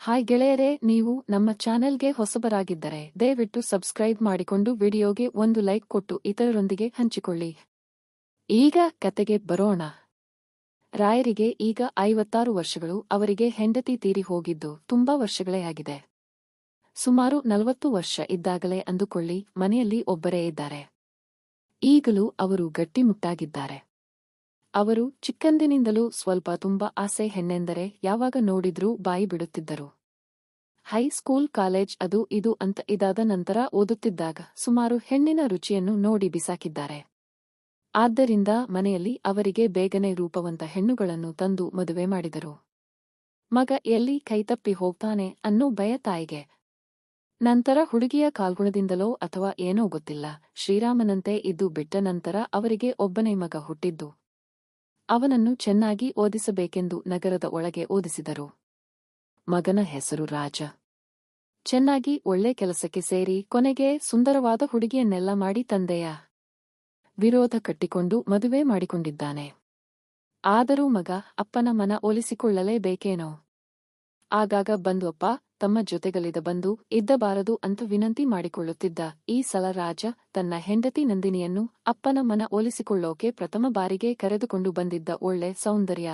Hi ಗೆಳೆಯರೇ, ನೀವು ನಮ್ಮ ಚಾನೆಲ್ಗೆ ಹೊಸಬರಾಗಿದ್ದರೆ ದಯವಿಟ್ಟು ಸಬ್ಸ್ಕ್ರೈಬ್ ಮಾಡಿಕೊಂಡು ವಿಡಿಯೋಗೆ ಒಂದು ಲೈಕ್ ಕೊಟ್ಟು ಇತರರೊಂದಿಗೆ ಹಂಚಿಕೊಳ್ಳಿ. ಈಗ ಕತೆಗೆ ಬರೋಣ. ರಾಯರಿಗೆ ಈಗ ಐವತ್ತಾರು ವರ್ಷಗಳು, ಅವರಿಗೆ ಹೆಂಡತಿ ತೀರಿ ಹೋಗಿದ್ದು ತುಂಬಾ ವರ್ಷಗಳೇ ಆಗಿದೆ. ಸುಮಾರು ನಲವತ್ತು ವರ್ಷ ಇದ್ದಾಗಲೇ ಅಂದುಕೊಳ್ಳಿ, ಮನೆಯಲ್ಲಿ ಒಬ್ಬರೇ ಇದ್ದಾರೆ. ಈಗಲೂ ಅವರು ಗಟ್ಟಿಮುಟ್ಟಾಗಿದ್ದಾರೆ. ಅವರು ಚಿಕ್ಕಂದಿನಿಂದಲೂ ಸ್ವಲ್ಪ ತುಂಬ ಆಸೆ ಹೆಣ್ಣೆಂದರೆ ಯಾವಾಗ ನೋಡಿದ್ರೂ ಬಾಯಿ ಬಿಡುತ್ತಿದ್ದರು. ಹೈ ಸ್ಕೂಲ್, ಕಾಲೇಜ್ ಅದು ಇದು ಅಂತ ಇದಾದ ನಂತರ ಓದುತ್ತಿದ್ದಾಗ ಸುಮಾರು ಹೆಣ್ಣಿನ ರುಚಿಯನ್ನು ನೋಡಿ ಬಿಸಾಕಿದ್ದಾರೆ. ಆದ್ದರಿಂದ ಮನೆಯಲ್ಲಿ ಅವರಿಗೆ ಬೇಗನೆ ರೂಪವಂತ ಹೆಣ್ಣುಗಳನ್ನು ತಂದು ಮದುವೆ ಮಾಡಿದರು. ಮಗ ಎಲ್ಲಿ ಕೈತಪ್ಪಿ ಹೋಗ್ತಾನೆ ಅನ್ನೋ ಭಯ ತಾಯಿಗೆ. ನಂತರ ಹುಡುಗಿಯ ಕಾಲ್ಗುಣದಿಂದಲೋ ಅಥವಾ ಏನೋ ಗೊತ್ತಿಲ್ಲ. ಶ್ರೀರಾಮನಂತೆ ಇದ್ದು ಬಿಟ್ಟ ನಂತರ ಅವರಿಗೆ ಒಬ್ಬನೇ ಮಗ ಹುಟ್ಟಿದ್ದು. ಅವನನ್ನು ಚೆನ್ನಾಗಿ ಓದಿಸಬೇಕೆಂದು ನಗರದ ಒಳಗೆ ಓದಿಸಿದರು. ಮಗನ ಹೆಸರು ರಾಜ. ಚೆನ್ನಾಗಿ ಒಳ್ಳೆ ಕೆಲಸಕ್ಕೆ ಸೇರಿ ಕೊನೆಗೆ ಸುಂದರವಾದ ಹುಡುಗಿಯನ್ನೆಲ್ಲ ಮಾಡಿ ತಂದೆಯ ವಿರೋಧ ಕಟ್ಟಿಕೊಂಡು ಮದುವೆ ಮಾಡಿಕೊಂಡಿದ್ದಾನೆ. ಆದರೂ ಮಗ ಅಪ್ಪನ ಮನ ಒಲಿಸಿಕೊಳ್ಳಲೇಬೇಕೇನೋ? ಆಗಾಗ ಬಂದ್ವಪ್ಪ, ತಮ್ಮ ಜೊತೆಗಲಿದ ಬಂದು ಇದ್ದಬಾರದು ಅಂತ ವಿನಂತಿ ಮಾಡಿಕೊಳ್ಳುತ್ತಿದ್ದ ಈ ಸಲ ರಾಜ ತನ್ನ ಹೆಂಡತಿ ನಂದಿನಿಯನ್ನು ಅಪ್ಪನ ಮನ ಒಲಿಸಿಕೊಳ್ಳೋಕೆ ಪ್ರಥಮ ಬಾರಿಗೆ ಕರೆದುಕೊಂಡು ಬಂದಿದ್ದ ಒಳ್ಳೆ ಸೌಂದರ್ಯ.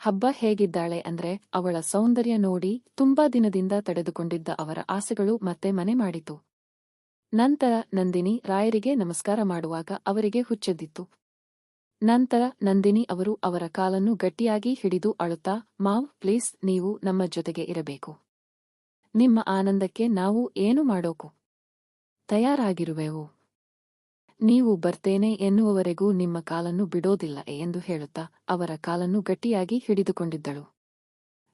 ಹಬ್ಬ ಹೇಗಿದ್ದಾಳೆ ಅಂದ್ರೆ ಅವಳ ಸೌಂದರ್ಯ ನೋಡಿ ತುಂಬಾ ದಿನದಿಂದ ತಡೆದುಕೊಂಡಿದ್ದ ಅವರ ಆಸೆಗಳು ಮತ್ತೆ ಮನೆ ಮಾಡಿತು. ನಂತರ ನಂದಿನಿ ರಾಯರಿಗೆ ನಮಸ್ಕಾರ ಮಾಡುವಾಗ ಅವರಿಗೆ ಹುಚ್ಚೆದ್ದಿತ್ತು. ನಂತರ ನಂದಿನಿ ಅವರು ಅವರ ಕಾಲನ್ನು ಗಟ್ಟಿಯಾಗಿ ಹಿಡಿದು ಅಳುತ್ತಾ, ಮಾವ್, ಪ್ಲೀಸ್, ನೀವು ನಮ್ಮ ಜೊತೆಗೆ ಇರಬೇಕು. ನಿಮ್ಮ ಆನಂದಕ್ಕೆ ನಾವು ಏನು ಮಾಡೋಕು? ತಯಾರಾಗಿರುವೆವು. ನೀವು ಬರ್ತೇನೆ ಎನ್ನುವವರೆಗೂ ನಿಮ್ಮ ಕಾಲನ್ನು ಬಿಡೋದಿಲ್ಲ ಎಂದು ಹೇಳುತ್ತಾ ಅವರ ಕಾಲನ್ನು ಗಟ್ಟಿಯಾಗಿ ಹಿಡಿದುಕೊಂಡಿದ್ದಳು.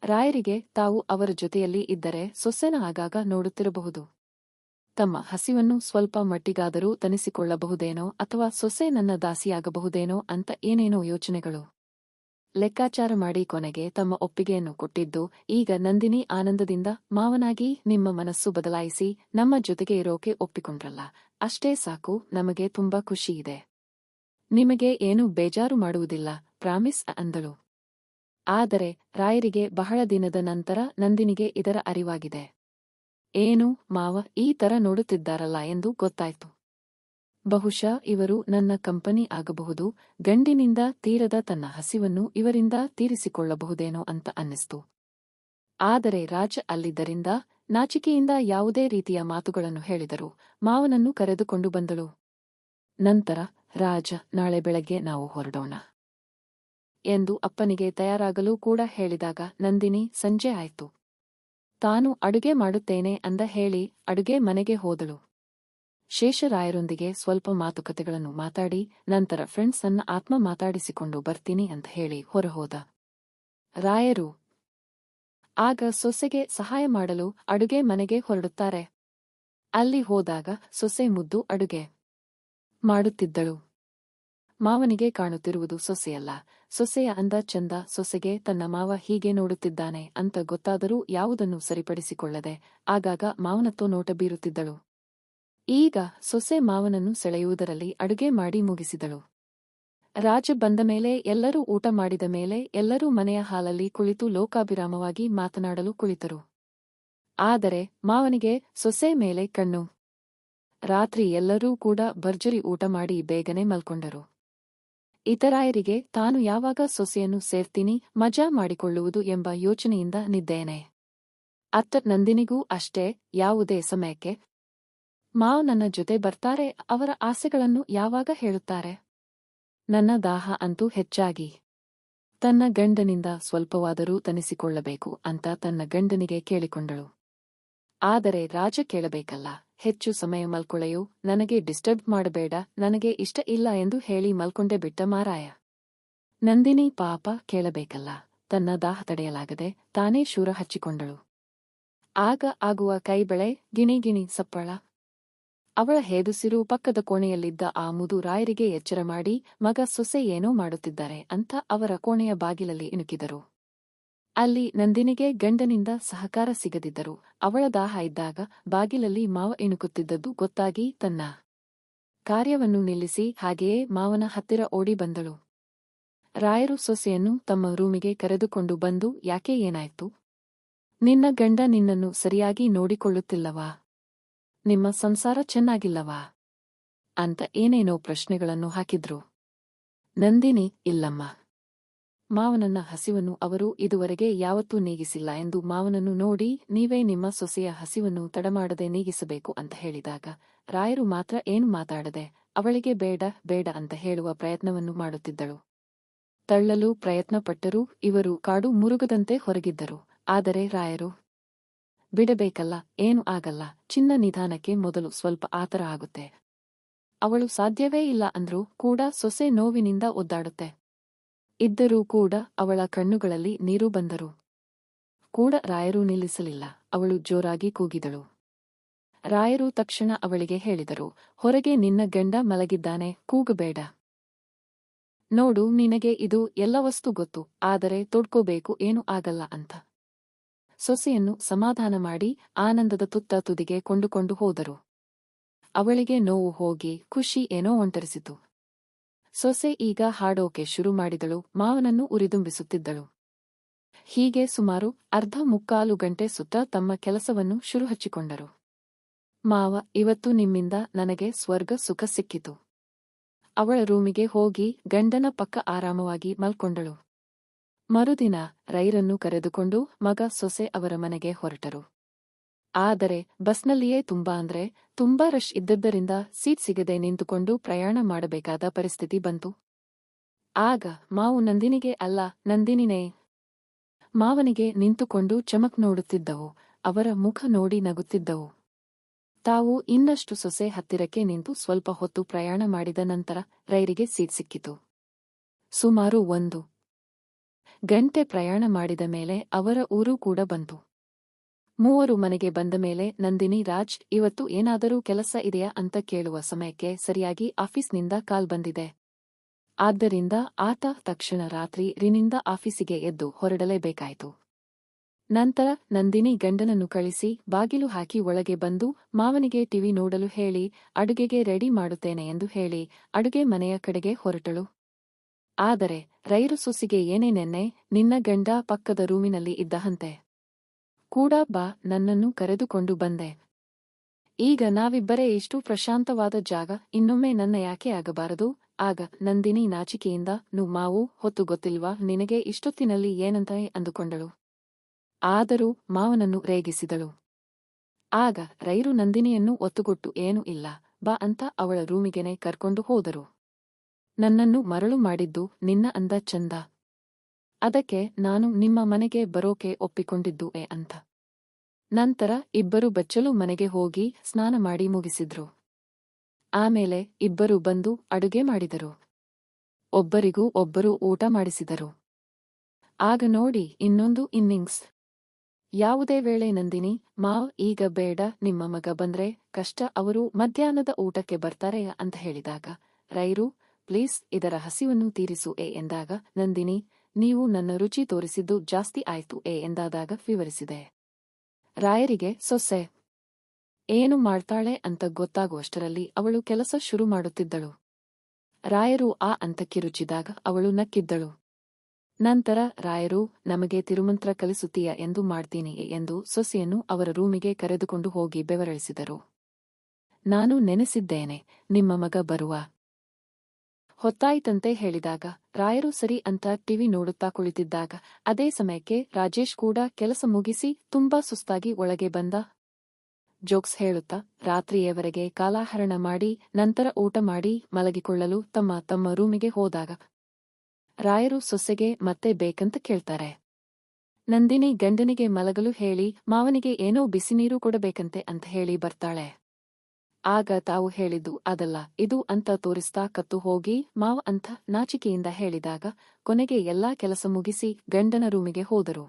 ರಾಯರಿಗೆ ತಾವು ಅವರ ಜೊತೆಯಲ್ಲಿ ಇದ್ದರೆ ಸೊಸೆನ ಆಗಾಗ ನೋಡುತ್ತಿರಬಹುದು. ತಮ್ಮ ಹಸಿವನ್ನು ಸ್ವಲ್ಪ ಮಟ್ಟಿಗಾದರೂ ತನಿಸಿಕೊಳ್ಳಬಹುದೇನೋ ಅಥವಾ ಸೊಸೆ ನನ್ನ ದಾಸಿಯಾಗಬಹುದೇನೋ ಅಂತ ಏನೇನೋ ಯೋಚನೆಗಳು. ಲೆಕ್ಕಾಚಾರ ಮಾಡಿ ಕೊನೆಗೆ ತಮ್ಮ ಒಪ್ಪಿಗೆಯನ್ನು ಕೊಟ್ಟಿದ್ದು, ಈಗ ನಂದಿನಿ ಆನಂದದಿಂದ ಮಾವನಾಗಿ ನಿಮ್ಮ ಮನಸ್ಸು ಬದಲಾಯಿಸಿ ನಮ್ಮ ಜೊತೆಗೆ ಇರೋಕೆ ಒಪ್ಪಿಕೊಂಡ್ರಲ್ಲ, ಅಷ್ಟೇ ಸಾಕು, ನಮಗೆ ತುಂಬಾ ಖುಷಿಯಿದೆ ನಿಮಗೆ ಏನೂ ಬೇಜಾರು ಮಾಡುವುದಿಲ್ಲ, ಪ್ರಾಮಿಸ್ ಅಂದಳು. ಆದರೆ ರಾಯರಿಗೆ ಬಹಳ ದಿನದ ನಂತರ ನಂದಿನಿಗೆ ಇದರ ಅರಿವಾಗಿದೆ. ಏನು ಮಾವ ಈ ತರ ನೋಡುತ್ತಿದ್ದಾರಲ್ಲ ಎಂದು ಗೊತ್ತಾಯ್ತು. ಬಹುಶಃ ಇವರು ನನ್ನ ಕಂಪನಿ ಆಗಬಹುದು, ಗಂಡಿನಿಂದ ತೀರದ ತನ್ನ ಹಸಿವನ್ನು ಇವರಿಂದ ತೀರಿಸಿಕೊಳ್ಳಬಹುದೇನೋ ಅಂತ ಅನ್ನಿಸ್ತು. ಆದರೆ ರಾಜ ಅಲ್ಲಿದ್ದರಿಂದ ನಾಚಿಕೆಯಿಂದ ಯಾವುದೇ ರೀತಿಯ ಮಾತುಗಳನ್ನು ಹೇಳಿದರು ಮಾವನನ್ನು ಕರೆದುಕೊಂಡು ಬಂದಳು. ನಂತರ, ರಾಜ, ನಾಳೆ ಬೆಳಗ್ಗೆ ನಾವು ಹೊರಡೋಣ ಎಂದು ಅಪ್ಪನಿಗೆ ತಯಾರಾಗಲು ಕೂಡ ಹೇಳಿದಾಗ ನಂದಿನಿ ಸಂಜೆ ಆಯ್ತು. ತಾನು ಅಡುಗೆ ಮಾಡುತ್ತೇನೆ ಅಂದ ಹೇಳಿ ಅಡುಗೆ ಮನೆಗೆ ಹೋದಳು. ಶೇಷರಾಯರೊಂದಿಗೆ ಸ್ವಲ್ಪ ಮಾತುಕತೆಗಳನ್ನು ಮಾತಾಡಿ ನಂತರ ಫ್ರೆಂಡ್ಸ್ ಅನ್ನ ಆತ್ಮ ಮಾತಾಡಿಸಿಕೊಂಡು ಬರ್ತೀನಿ ಅಂತ ಹೇಳಿ ಹೊರಹೋದ. ರಾಯರು, ಆಗ ಸೊಸೆಗೆ ಸಹಾಯ ಮಾಡಲು ಅಡುಗೆ ಮನೆಗೆ ಹೊರಡುತ್ತಾರೆ. ಅಲ್ಲಿ ಹೋದಾಗ ಸೊಸೆ ಮುದ್ದು ಅಡುಗೆ ಮಾಡುತ್ತಿದ್ದಳು. ಮಾವನಿಗೆ ಕಾಣುತ್ತಿರುವುದು ಸೊಸೆಯಲ್ಲ ಸೊಸೆಯ ಅಂದ ಚಂದ, ಸೊಸೆಗೆ ತನ್ನ ಮಾವ ಹೀಗೆ ನೋಡುತ್ತಿದ್ದಾನೆ ಅಂತ ಗೊತ್ತಾದರೂ ಯಾವುದನ್ನು ಸರಿಪಡಿಸಿಕೊಳ್ಳದೆ ಆಗಾಗ ಮಾವನತ್ತೋ ನೋಟ ಬೀರುತ್ತಿದ್ದಳು. ಈಗ ಸೊಸೆ ಮಾವನನ್ನು ಸೆಳೆಯುವುದರಲ್ಲಿ ಅಡುಗೆ ಮಾಡಿ ಮುಗಿಸಿದಳು. ರಾಜ ಬಂದ ಮೇಲೆ ಎಲ್ಲರೂ ಊಟ ಮಾಡಿದ ಮೇಲೆ ಎಲ್ಲರೂ ಮನೆಯ ಹಾಲಲ್ಲಿ ಕುಳಿತು ಲೋಕಾಭಿರಾಮವಾಗಿ ಮಾತನಾಡಲು ಕುಳಿತರು. ಆದರೆ ಮಾವನಿಗೆ ಸೊಸೆ ಮೇಲೆ ಕಣ್ಣು. ರಾತ್ರಿ ಎಲ್ಲರೂ ಕೂಡ ಭರ್ಜರಿ ಊಟ ಮಾಡಿ ಬೇಗನೆ ಮಲ್ಕೊಂಡರು. ಇತರಾಯರಿಗೆ ತಾನು ಯಾವಾಗ ಸೊಸೆಯನ್ನು ಸೇರ್ತೀನಿ, ಮಜಾ ಮಾಡಿಕೊಳ್ಳುವುದು ಎಂಬ ಯೋಚನೆಯಿಂದ ನಿದ್ದೇನೆ. ಅತ್ತ ನಂದಿನಿಗೂ ಅಷ್ಟೇ, ಯಾವುದೇ ಸಮಯಕ್ಕೆ. ಮಾವು ನನ್ನ ಜೊತೆ ಬರ್ತಾರೆ, ಅವರ ಆಸೆಗಳನ್ನು ಯಾವಾಗ ಹೇಳುತ್ತಾರೆ? ನನ್ನ ದಾಹ ಅಂತೂ ಹೆಚ್ಚಾಗಿ. ತನ್ನ ಗಂಡನಿಂದ ಸ್ವಲ್ಪವಾದರೂ ತನಿಸಿಕೊಳ್ಳಬೇಕು ಅಂತ ತನ್ನ ಗಂಡನಿಗೆ ಕೇಳಿಕೊಂಡಳು. ಆದರೆ ರಾಜ ಕೇಳಬೇಕಲ್ಲ. ಹೆಚ್ಚು ಸಮಯ ಮಲ್ಕೊಳೆಯು, ನನಗೆ ಡಿಸ್ಟರ್ಬ್ ಮಾಡಬೇಡ, ನನಗೆ ಇಷ್ಟ ಇಲ್ಲ ಎಂದು ಹೇಳಿ ಮಲ್ಕೊಂಡೆ ಬಿಟ್ಟ ಮಾರಾಯ. ನಂದಿನಿ ಪಾಪ ಕೇಳಬೇಕಲ್ಲ, ತನ್ನ ದಾಹ ತಡೆಯಲಾಗದೆ ತಾನೇ ಶೂರ ಹಚ್ಚಿಕೊಂಡಳು. ಆಗ ಆಗುವ ಕೈಬೆಳೆ ಗಿಣಿಗಿಣಿ ಗಿಣಿ ಸಪ್ಪಳ. ಅವಳ ಹೇದುಸಿರು ಪಕ್ಕದ ಕೋಣೆಯಲ್ಲಿದ್ದ ಆ ಮುದು ರಾಯರಿಗೆ ಎಚ್ಚರ ಮಾಡಿ, ಮಗ ಸೊಸೆ ಏನೋ ಮಾಡುತ್ತಿದ್ದಾರೆ ಅಂತ ಅವರ ಕೋಣೆಯ ಬಾಗಿಲಲ್ಲಿ ಇಣುಕಿದರು. ಅಲ್ಲಿ ನಂದಿನಿಗೆ ಗಂಡನಿಂದ ಸಹಕಾರ ಸಿಗದಿದ್ದರು. ಅವಳ ದಾಹ ಇದ್ದಾಗ ಬಾಗಿಲಲ್ಲಿ ಮಾವ ಇಣುಕುತ್ತಿದ್ದದ್ದು ಗೊತ್ತಾಗಿ ತನ್ನ ಕಾರ್ಯವನ್ನು ನಿಲ್ಲಿಸಿ ಹಾಗೆಯೇ ಮಾವನ ಹತ್ತಿರ ಓಡಿ ಬಂದಳು. ರಾಯರು ಸೊಸೆಯನ್ನು ತಮ್ಮ ರೂಮಿಗೆ ಕರೆದುಕೊಂಡು ಬಂದು, ಯಾಕೆ ಏನಾಯ್ತು? ನಿನ್ನ ಗಂಡ ನಿನ್ನನ್ನು ಸರಿಯಾಗಿ ನೋಡಿಕೊಳ್ಳುತ್ತಿಲ್ಲವಾ? ನಿಮ್ಮ ಸಂಸಾರ ಚೆನ್ನಾಗಿಲ್ಲವಾ? ಅಂತ ಏನೇನೋ ಪ್ರಶ್ನೆಗಳನ್ನು ಹಾಕಿದ್ರು. ನಂದಿನಿ, ಇಲ್ಲಮ್ಮ. ಮಾವನನ್ನ ಹಸಿವನ್ನು ಅವರು ಇದುವರೆಗೆ ಯಾವತ್ತೂ ನೀಗಿಸಿಲ್ಲ ಎಂದು ಮಾವನನ್ನು ನೋಡಿ, ನೀವೇ ನಿಮ್ಮ ಸೊಸೆಯ ಹಸಿವನ್ನು ತಡಮಾಡದೆ ನೀಗಿಸಬೇಕು ಅಂತ ಹೇಳಿದಾಗ, ರಾಯರು ಮಾತ್ರ ಏನು ಮಾತಾಡದೆ, ಅವಳಿಗೆ ಬೇಡ ಬೇಡ ಅಂತ ಹೇಳುವ ಪ್ರಯತ್ನವನ್ನು ಮಾಡುತ್ತಿದ್ದಳು. ತಳ್ಳಲು ಪ್ರಯತ್ನಪಟ್ಟರೂ ಇವರು ಕಾಡು ಮುರುಗದಂತೆ ಹೊರಗಿದ್ದರು. ಆದರೆ ರಾಯರು, ಬಿಡಬೇಕಲ್ಲ, ಏನು ಆಗಲ್ಲ, ಚಿನ್ನ ನಿಧಾನಕ್ಕೆ ಮೊದಲು ಸ್ವಲ್ಪ ಆತರ ಆಗುತ್ತೆ. ಅವಳು ಸಾಧ್ಯವೇ ಇಲ್ಲ ಅಂದ್ರೂ ಕೂಡ ಸೊಸೆ ನೋವಿನಿಂದ ಒದ್ದಾಡುತ್ತೆ. ಇದ್ದರೂ ಕೂಡ ಅವಳ ಕಣ್ಣುಗಳಲ್ಲಿ ನೀರು ಬಂದರು. ಕೂಡ ರಾಯರು ನಿಲ್ಲಿಸಲಿಲ್ಲ. ಅವಳು ಜೋರಾಗಿ ಕೂಗಿದಳು. ರಾಯರು ತಕ್ಷಣ ಅವಳಿಗೆ ಹೇಳಿದರು, ಹೊರಗೆ ನಿನ್ನ ಗಂಡ ಮಲಗಿದ್ದಾನೆ, ಕೂಗಬೇಡ. ನೋಡು, ನಿನಗೆ ಇದು ಎಲ್ಲ ವಸ್ತು ಗೊತ್ತು, ಆದರೆ ತೊಡ್ಕೋಬೇಕು ಏನು ಆಗಲ್ಲ ಅಂತ. ಸೊಸೆಯನ್ನು ಸಮಾಧಾನ ಮಾಡಿ ಆನಂದದ ತುತ್ತ ತುದಿಗೆ ಕೊಂಡುಕೊಂಡು ಹೋದರು. ಅವಳಿಗೆ ನೋವು ಹೋಗಿ ಖುಷಿ ಏನೋ ಒಂಟರಿಸಿತು. ಸೊಸೆ ಈಗ ಹಾಡೋಕೆ ಶುರು ಮಾಡಿದಳು, ಮಾವನನ್ನು ಉರಿದುಂಬಿಸುತ್ತಿದ್ದಳು. ಹೀಗೆ ಸುಮಾರು ಅರ್ಧ ಮುಕ್ಕಾಲು ಗಂಟೆ ಸುತ್ತ ತಮ್ಮ ಕೆಲಸವನ್ನು ಶುರು ಹಚ್ಚಿಕೊಂಡರು ಮಾವ, ಇವತ್ತು ನಿಮ್ಮಿಂದ ನನಗೆ ಸ್ವರ್ಗ ಸುಖ ಸಿಕ್ಕಿತು. ಅವಳ ರೂಮಿಗೆ ಹೋಗಿ ಗಂಡನ ಪಕ್ಕ ಆರಾಮವಾಗಿ ಮಲ್ಕೊಂಡಳು. ಮರುದಿನ ರೈರನ್ನು ಕರೆದುಕೊಂಡು ಮಗ ಸೊಸೆ ಅವರ ಮನೆಗೆ ಹೊರಟರು. ಆದರೆ ಬಸ್ನಲ್ಲಿಯೇ ತುಂಬಾ ಅಂದ್ರೆ ತುಂಬಾ ರಶ್ ಇದ್ದದ್ದರಿಂದ ಸೀಟ್ ಸಿಗದೆ ನಿಂತುಕೊಂಡು ಪ್ರಯಾಣ ಮಾಡಬೇಕಾದ ಪರಿಸ್ಥಿತಿ ಬಂತು. ಆಗ ಮಾವು ನಂದಿನಿಗೆ, ಅಲ್ಲ, ನಂದಿನಿನೇ. ಮಾವನಿಗೆ ನಿಂತುಕೊಂಡು ಚಮಕ್ ನೋಡುತ್ತಿದ್ದವು. ಅವರ ಮುಖ ನೋಡಿ ನಗುತ್ತಿದ್ದವು. ತಾವು ಇನ್ನಷ್ಟು ಸೊಸೆ ಹತ್ತಿರಕ್ಕೆ ನಿಂತು ಸ್ವಲ್ಪ ಹೊತ್ತು ಪ್ರಯಾಣ ಮಾಡಿದ ನಂತರ ರೈರಿಗೆ ಸೀಟ್ ಸಿಕ್ಕಿತು. ಸುಮಾರು ಒಂದು ಗಂಟೆ ಪ್ರಯಾಣ ಮಾಡಿದ ಮೇಲೆ ಅವರ ಊರು ಕೂಡ ಬಂತು. ಮೂವರು ಮನೆಗೆ ಬಂದ ಮೇಲೆ, ನಂದಿನಿ, ರಾಜ್, ಇವತ್ತು ಏನಾದರೂ ಕೆಲಸ ಇದೆಯಾ ಅಂತ ಕೇಳುವ ಸಮಯಕ್ಕೆ ಸರಿಯಾಗಿ ಆಫೀಸ್ನಿಂದ ಕಾಲ್ ಬಂದಿದೆ. ಆದ್ದರಿಂದ ಆತ ತಕ್ಷಣ ರಾತ್ರಿ ರಿನಿಂದ ಆಫೀಸಿಗೆ ಎದ್ದು ಹೊರಡಲೇಬೇಕಾಯಿತು. ನಂತರ ನಂದಿನಿ ಗಂಡನನ್ನು ಕಳಿಸಿ ಬಾಗಿಲು ಹಾಕಿ ಒಳಗೆ ಬಂದು, ಮಾವನಿಗೆ ಟಿವಿ ನೋಡಲು ಹೇಳಿ, ಅಡುಗೆಗೆ ರೆಡಿ ಮಾಡುತ್ತೇನೆ ಎಂದು ಹೇಳಿ, ಅಡುಗೆ ಮನೆಯ ಕಡೆಗೆ ಹೊರಟಳು. ಆದರೆ ರೈರು ಸೊಸಿಗೆ ಏನೇ ನೆನ್ನೆ, ನಿನ್ನ ಗಂಡ ಪಕ್ಕದ ರೂಮಿನಲ್ಲಿ ಇದ್ದಹಂತೆ. ಕೂಡ ಬಾ, ನನ್ನನ್ನು ಕರೆದುಕೊಂಡು ಬಂದೆ. ಈಗ ನಾವಿಬ್ಬರೇ ಎಷ್ಟು ಪ್ರಶಾಂತವಾದ ಜಾಗ, ಇನ್ನೊಮ್ಮೆ ನನ್ನ ಯಾಕೆ ಆಗಬಾರದು? ಆಗ, ನಂದಿನಿ ನಾಚಿಕೆಯಿಂದ, ನು ಮಾವು, ಹೊತ್ತು ಗೊತ್ತಿಲ್ವಾ? ನಿನಗೆ ಇಷ್ಟೊತ್ತಿನಲ್ಲಿ ಏನಂತ? ಅಂದುಕೊಂಡಳು. ಆದರೂ, ಮಾವನನ್ನು ರೇಗಿಸಿದಳು. ಆಗ, ರೈರು ನಂದಿನಿಯನ್ನು ಒತ್ತುಗೊಟ್ಟು ಏನೂ ಇಲ್ಲ. ಬಾ ಅಂತ ಅವಳ ರೂಮಿಗೆನೆ ಕರ್ಕೊಂಡು ಹೋದರು. ನನ್ನನ್ನು ಮರಳು ಮಾಡಿದ್ದು ನಿನ್ನ ಅಂದ ಚಂದ. ಅದಕ್ಕೆ ನಾನು ನಿಮ್ಮ ಮನೆಗೆ ಬರೋಕೆ ಒಪ್ಪಿಕೊಂಡಿದ್ದು ಎ ಅಂತ. ನಂತರ ಇಬ್ಬರು ಬಚ್ಚಲು ಮನೆಗೆ ಹೋಗಿ ಸ್ನಾನ ಮಾಡಿ ಮುಗಿಸಿದ್ರು. ಆಮೇಲೆ ಇಬ್ಬರು ಬಂದು ಅಡುಗೆ ಮಾಡಿದರು. ಒಬ್ಬರಿಗೂ ಒಬ್ಬರು ಊಟ ಮಾಡಿಸಿದರು. ಆಗ ನೋಡಿ ಇನ್ನೊಂದು ಇನ್ನಿಂಗ್ಸ್. ಯಾವುದೇ ವೇಳೆ ನಂದಿನಿ, ಮಾವ್ ಈಗ ಬೇಡ, ನಿಮ್ಮ ಮಗ ಬಂದ್ರೆ ಕಷ್ಟ, ಅವರು ಮಧ್ಯಾಹ್ನದ ಊಟಕ್ಕೆ ಬರ್ತಾರೆ ಅಂತ ಹೇಳಿದಾಗ, ರೈರು, ಪ್ಲೀಸ್ ಇದರ ಹಸಿವನ್ನು ತೀರಿಸು ಎ ಎಂದಾಗ ನಂದಿನಿ ನೀವು ನನ್ನ ರುಚಿ ತೋರಿಸಿದ್ದು ಜಾಸ್ತಿ ಆಯ್ತು ಎ ಎಂದಾದಾಗ ವಿವರಿಸಿದೆ. ರಾಯರಿಗೆ, ಸೊಸೆ. ಏನು ಮಾಡ್ತಾಳೆ ಅಂತ ಗೊತ್ತಾಗುವಷ್ಟರಲ್ಲಿ ಅವಳು ಕೆಲಸ ಶುರು ಮಾಡುತ್ತಿದ್ದಳು. ರಾಯರು ಆ ಅಂತಕ್ಕೆ ರುಚಿದಾಗ ಅವಳು ನಕ್ಕಿದ್ದಳು. ನಂತರ, ರಾಯರು, ನಮಗೆ ತಿರುಮಂತ್ರ ಕಲಿಸುತ್ತೀಯ ಎಂದು ಮಾಡ್ತೀನಿ ಎಂದು ಸೊಸೆಯನ್ನು ಅವರ ರೂಮಿಗೆ ಕರೆದುಕೊಂಡು ಹೋಗಿ ಬೆವರಳಿಸಿದರು. ನಾನು ನೆನೆಸಿದ್ದೇನೆ, ನಿಮ್ಮ ಮಗ ಬರುವ ಹೊತ್ತಾಯಿತಂತೆ ಹೇಳಿದಾಗ, ರಾಯರು ಸರಿ ಅಂತ ಟಿವಿ ನೋಡುತ್ತಾ ಕುಳಿತಿದ್ದಾಗ, ಅದೇ ಸಮಯಕ್ಕೆ ರಾಜೇಶ್ ಕೂಡ ಕೆಲಸ ಮುಗಿಸಿ ತುಂಬಾ ಸುಸ್ತಾಗಿ ಒಳಗೆ ಬಂದ. ಜೋಕ್ಸ್ ಹೇಳುತ್ತಾ, ರಾತ್ರಿಯವರೆಗೆ ಕಾಲಾಹರಣ ಮಾಡಿ, ನಂತರ ಊಟ ಮಾಡಿ, ಮಲಗಿಕೊಳ್ಳಲು ತಮ್ಮ ತಮ್ಮ ರೂಮಿಗೆ ಹೋದಾಗ. ರಾಯರು ಸೊಸೆಗೆ, ಮತ್ತೆ ಬೇಕಂತ ಕೇಳ್ತಾರೆ. ನಂದಿನಿ ಗಂಡನಿಗೆ ಮಲಗಲು ಹೇಳಿ, ಮಾವನಿಗೆ ಏನೋ ಬಿಸಿನೀರು ಕೊಡಬೇಕಂತೆ ಅಂತ ಹೇಳಿ ಬರ್ತಾಳೆ. ಆಗ ತಾವು ಹೇಳಿದ್ದು ಅದಲ್ಲ, ಇದು ಅಂತ ತೋರಿಸ್ತಾ ಕತ್ತು ಹೋಗಿ ಮಾವ ಅಂತ ನಾಚಿಕೆಯಿಂದ ಹೇಳಿದಾಗ ಕೊನೆಗೆ ಎಲ್ಲಾ ಕೆಲಸ ಮುಗಿಸಿ ಗಂಡನ ರೂಮಿಗೆ ಹೋದರು.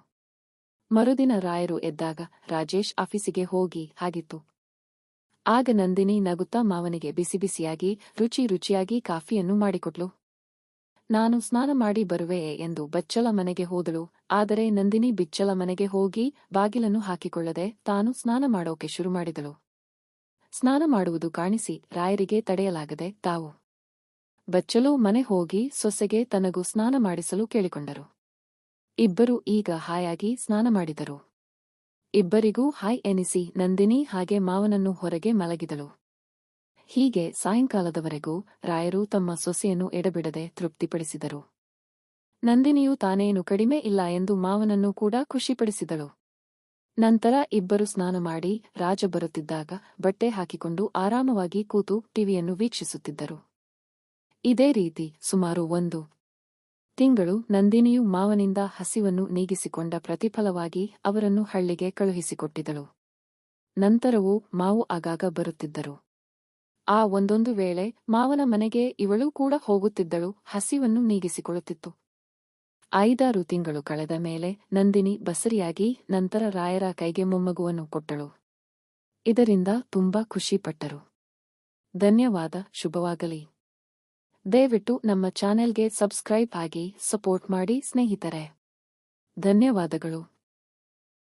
ಮರುದಿನ ರಾಯರು ಎದ್ದಾಗ ರಾಜೇಶ್ ಆಫೀಸಿಗೆ ಹೋಗಿ ಹಾಗಿತ್ತು. ಆಗ ನಂದಿನಿ ನಗುತ್ತಾ ಮಾವನಿಗೆ ಬಿಸಿ ಬಿಸಿಯಾಗಿ, ರುಚಿ ರುಚಿಯಾಗಿ ಕಾಫಿಯನ್ನು ಮಾಡಿಕೊಟ್ಲು. ನಾನು ಸ್ನಾನ ಮಾಡಿ ಬರುವೆ ಎಂದು ಬಚ್ಚಲ ಮನೆಗೆ ಹೋದಳು, ಆದರೆ ನಂದಿನಿ ಬಿಚ್ಚಲ ಮನೆಗೆ ಹೋಗಿ ಬಾಗಿಲನ್ನು ಹಾಕಿಕೊಳ್ಳದೆ ತಾನು ಸ್ನಾನ ಮಾಡೋಕೆ ಶುರು ಮಾಡಿದಳು. ಸ್ನಾನ ಮಾಡುವುದು ಕಾಣಿಸಿ ರಾಯರಿಗೆ ತಡೆಯಲಾಗದೆ ತಾವು. ಬಚ್ಚಲು ಮನೆ ಹೋಗಿ ಸೊಸೆಗೆ ತನಗೂ ಸ್ನಾನ ಮಾಡಿಸಲು ಕೇಳಿಕೊಂಡರು. ಇಬ್ಬರು ಈಗ ಹಾಯಾಗಿ ಸ್ನಾನ ಮಾಡಿದರು. ಇಬ್ಬರಿಗೂ ಹಾಯ್ ಎನಿಸಿ ನಂದಿನಿ ಹಾಗೆ ಮಾವನನ್ನು ಹೊರಗೆ ಮಲಗಿದಳು. ಹೀಗೆ ಸಾಯಂಕಾಲದವರೆಗೂ ರಾಯರು ತಮ್ಮ ಸೊಸೆಯನ್ನು ಎಡಬಿಡದೆ ತೃಪ್ತಿಪಡಿಸಿದರು. ನಂದಿನಿಯು ತಾನೇನು ಕಡಿಮೆ ಇಲ್ಲ ಎಂದು ಮಾವನನ್ನು ಕೂಡ ಖುಷಿಪಡಿಸಿದಳು. ನಂತರ ಇಬ್ಬರು ಸ್ನಾನ ಮಾಡಿ ರಾಜ ಬರುತ್ತಿದ್ದಾಗ ಬಟ್ಟೆ ಹಾಕಿಕೊಂಡು ಆರಾಮವಾಗಿ ಕೂತು ಟಿವಿಯನ್ನು ವೀಕ್ಷಿಸುತ್ತಿದ್ದರು. ಇದೇ ರೀತಿ ಸುಮಾರು ಒಂದು ತಿಂಗಳು ನಂದಿನಿಯು ಮಾವನಿಂದ ಹಸಿವನ್ನು ನೀಗಿಸಿಕೊಂಡ ಪ್ರತಿಫಲವಾಗಿ ಅವರನ್ನು ಹಳ್ಳಿಗೆ ಕಳುಹಿಸಿಕೊಟ್ಟಿದಳು. ನಂತರವೂ ಮಾವು ಆಗಾಗ ಬರುತ್ತಿದ್ದರು. ಆ ಒಂದೊಂದು ವೇಳೆ ಮಾವನ ಮನೆಗೆ ಇವಳೂ ಕೂಡ ಹೋಗುತ್ತಿದ್ದಳು, ಹಸಿವನ್ನು ನೀಗಿಸಿಕೊಳ್ಳುತ್ತಿತ್ತು. ಐದಾರು ತಿಂಗಳು ಕಳೆದ ಮೇಲೆ ನಂದಿನಿ ಬಸರಿಯಾಗಿ ನಂತರ ರಾಯರ ಕೈಗೆ ಮೊಮ್ಮಗುವನ್ನು ಕೊಟ್ಟಳು. ಇದರಿಂದ ತುಂಬಾ ಖುಷಿಪಟ್ಟರು ಧನ್ಯವಾದ, ಶುಭವಾಗಲಿ. ದಯವಿಟ್ಟು ನಮ್ಮ ಚಾನೆಲ್ಗೆ ಸಬ್ಸ್ಕ್ರೈಬ್ ಆಗಿ ಸಪೋರ್ಟ್ ಮಾಡಿ ಸ್ನೇಹಿತರೆ. ಧನ್ಯವಾದಗಳು.